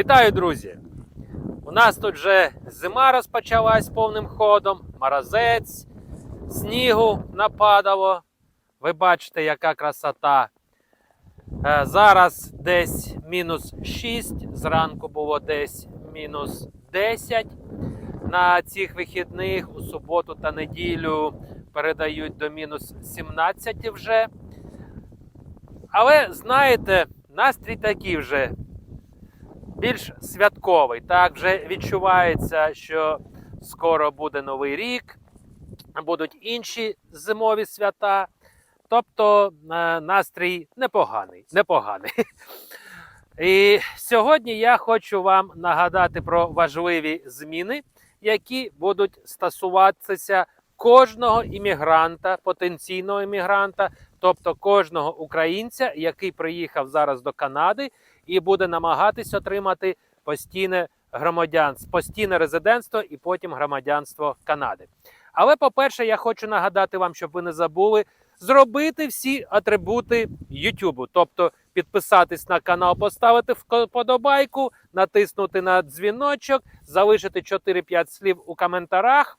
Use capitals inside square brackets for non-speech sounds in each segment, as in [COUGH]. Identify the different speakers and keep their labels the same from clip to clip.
Speaker 1: Вітаю, друзі! У нас тут вже зима розпочалась повним ходом, морозець, снігу нападало. Ви бачите, яка красота. Е, Зараз десь мінус 6, зранку було десь мінус 10. На цих вихідних у суботу та неділю передають до мінус 17 вже. Але знаєте, настрій такий вже більш святковий. Так, вже відчувається, що скоро буде Новий рік, будуть інші зимові свята. Тобто е, настрій непоганий. непоганий. [LAUGHS] І сьогодні я хочу вам нагадати про важливі зміни, які будуть стосуватися кожного іммігранта, потенційного іммігранта, тобто кожного українця, який приїхав зараз до Канади і буде намагатись отримати постійне громадянство, постійне резидентство і потім громадянство Канади. Але, по-перше, я хочу нагадати вам, щоб ви не забули зробити всі атрибути YouTube, тобто підписатись на канал, поставити вподобайку, натиснути на дзвіночок, залишити 4-5 слів у коментарях.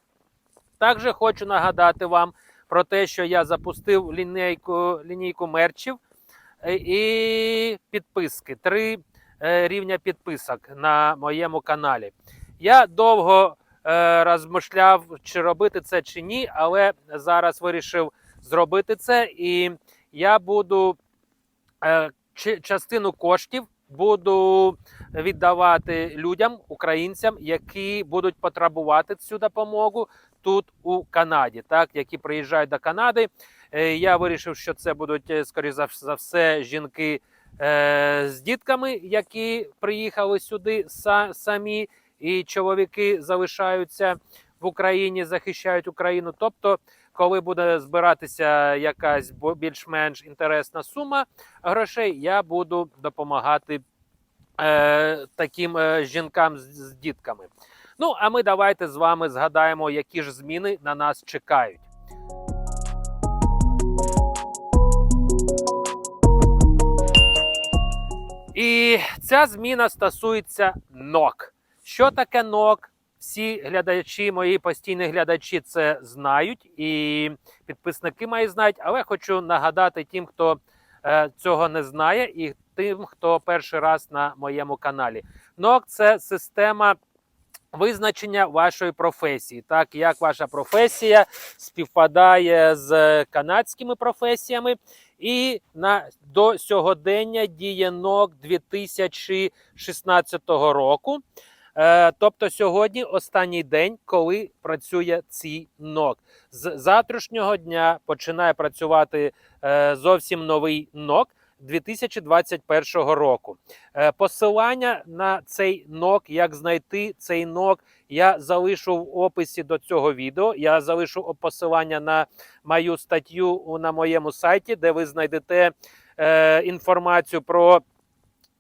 Speaker 1: Також хочу нагадати вам про те, що я запустив лінійку, лінійку мерчів і підписки. Три е, рівня підписок на моєму каналі. Я довго е, розмишляв, чи робити це чи ні, але зараз вирішив зробити це, і я буду е, частину коштів буду віддавати людям, українцям, які будуть потребувати цю допомогу тут у Канаді, так які приїжджають до Канади. Е, Я вирішив, що це будуть е, скоріше за- все жінки е, з дітками, які приїхали сюди самі, і чоловіки залишаються в Україні, захищають Україну. Тобто, коли буде збиратися якась більш-менш інтересна сума грошей, я буду допомагати таким жінкам з дітками. Ну, а ми давайте з вами згадаємо, які ж зміни на нас чекають. І ця зміна стосується ног. Що таке ног? Всі глядачі, мої постійні глядачі, це знають, і підписники мої знають. Але хочу нагадати тим, хто е, цього не знає, і тим, хто перший раз на моєму каналі. НОК це система визначення вашої професії. Так, як ваша професія співпадає з канадськими професіями. І на до сьогодення діє НОК 2016 року. Е, тобто сьогодні останній день, коли працює цей НОК. З завтрашнього дня починає працювати е, зовсім новий НОК 2021 року. Е, посилання на цей НОК, як знайти цей НОК, я залишу в описі до цього відео. Я залишу посилання на мою статтю на моєму сайті, де ви знайдете е, інформацію про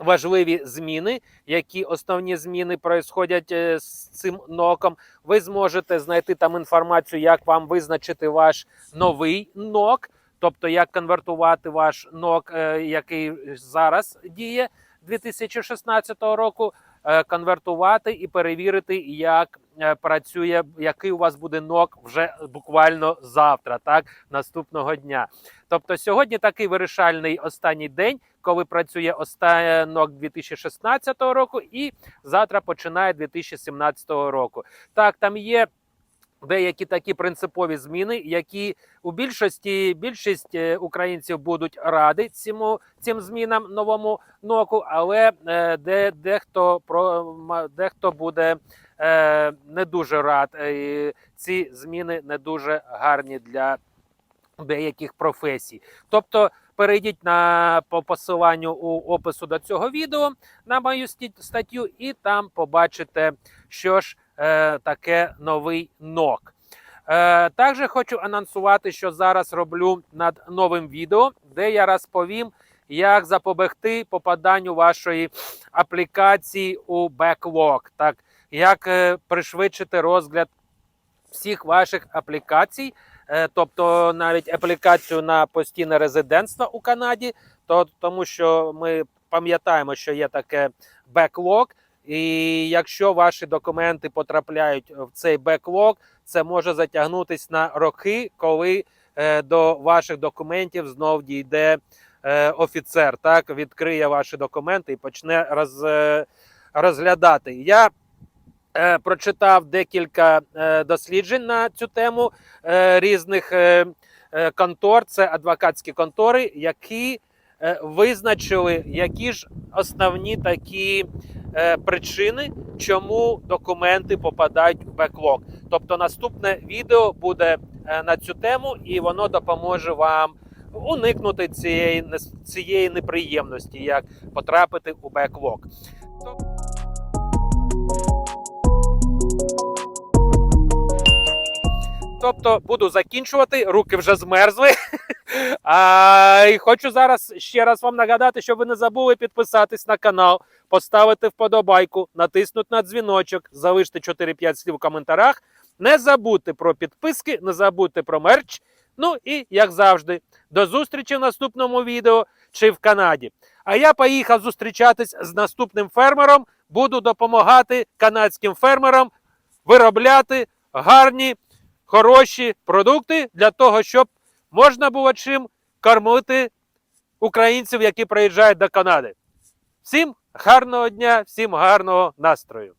Speaker 1: важливі зміни, які основні зміни происходять е, з цим ноком. Ви зможете знайти там інформацію, як вам визначити ваш новий нок, тобто як конвертувати ваш нок, е, який зараз діє 2016 року. е, Конвертувати і перевірити, як е, працює, який у вас буде нок вже буквально завтра, так наступного дня. Тобто сьогодні такий вирішальний останній день, коли працює останок 2016 року, і завтра починає 2017 року. Так, там є. Деякі такі принципові зміни, які у більшості більшість е, українців будуть раді цьому цим змінам новому ноку, але е, де дехто про дехто буде е, не дуже рад. е, і Ці зміни не дуже гарні для деяких професій. Тобто перейдіть на по посиланню у опису до цього відео на мою статтю, і там побачите, що ж е, таке новий НОК. Е, також хочу анонсувати, що зараз роблю над новим відео, де я розповім, як запобігти попаданню вашої аплікації у беклог, так як е, пришвидшити розгляд всіх ваших аплікацій, тобто навіть аплікацію на постійне резидентство у Канаді, то тому що ми пам'ятаємо, що є таке беклог. І якщо ваші документи потрапляють в цей беклог, це може затягнутися на роки, коли е, до ваших документів знов дійде е, офіцер, так відкриє ваші документи і почне роз, е, розглядати. Я е, прочитав декілька е, досліджень на цю тему е, різних е, е, контор. Це адвокатські контори, які визначили, які ж основні такі е, причини, чому документи попадають в беклог. Тобто, наступне відео буде е, на цю тему, і воно допоможе вам уникнути цієї, цієї неприємності, як потрапити у беклог. Тобто буду закінчувати, руки вже змерзли. [LAUGHS] А, і хочу зараз ще раз вам нагадати, щоб ви не забули підписатись на канал, поставити вподобайку, натиснути на дзвіночок, залишити 4-5 слів у коментарях. Не забудьте про підписки, не забудьте про мерч. Ну і як завжди, до зустрічі в наступному відео чи в Канаді. А я поїхав зустрічатись з наступним фермером. Буду допомагати канадським фермерам виробляти гарні, хороші продукти для того, щоб можна було чим кормити українців, які приїжджають до Канади. Всім гарного дня, всім гарного настрою!